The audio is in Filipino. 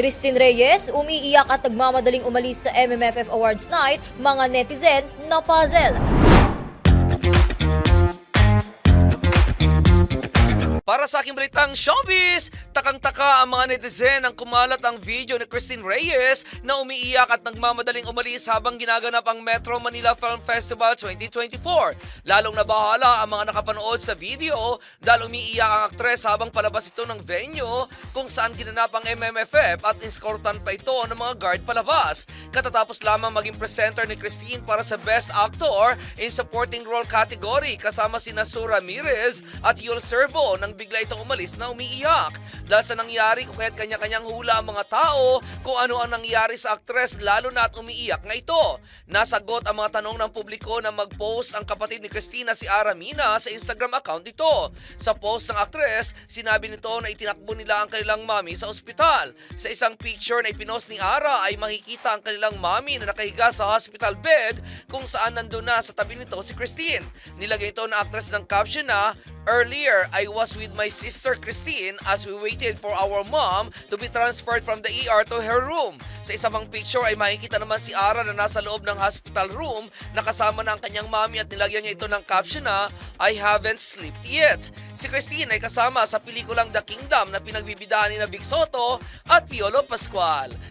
Christine Reyes, umiiyak at nagmamadaling umalis sa MMFF Awards Night, mga netizen na puzzle. Para sa aking balitang showbiz, takang-taka ang mga netizen ang kumalat ang video ni Christine Reyes na umiiyak at nagmamadaling umalis habang ginaganap ang Metro Manila Film Festival 2024. Lalong nabahala ang mga nakapanood sa video dahil umiiyak ang aktres habang palabas ito ng venue kung saan ginanap ang MMFF at inskortan pa ito ng mga guard palabas. Katatapos lamang maging presenter ni Christine para sa Best Actor in Supporting Role category kasama sina Sue Ramirez at Yul Servo nang bigla itong umalis na umiiyak. Dahil sa nangyari kung kaya't kanya-kanyang hula ang mga tao kung ano ang nangyari sa aktres lalo na at umiiyak nga ito. Nasagot ang mga tanong ng publiko na mag-post ang kapatid ni Christina si Ara Mina sa Instagram account nito. Sa post ng aktres, sinabi nito na itinakbo nila ang kanilang mami sa ospital. Sa isang picture na ipinost ni Ara ay makikita ang kanilang mami na nakahiga sa hospital bed kung saan nandun na sa tabi nito si Christine. Nilagay ito na actress ng caption na Earlier, I was with my sister Christine as we waited for our mom to be transferred from the ER to her room. Sa isa pang picture ay makikita naman si Ara na nasa loob ng hospital room na kasama na ang kanyang mami at nilagyan niya ito ng caption na I haven't slept yet. Si Christine ay kasama sa pelikulang The Kingdom na pinagbibidahan ni na Vic Soto at Piolo Pascual.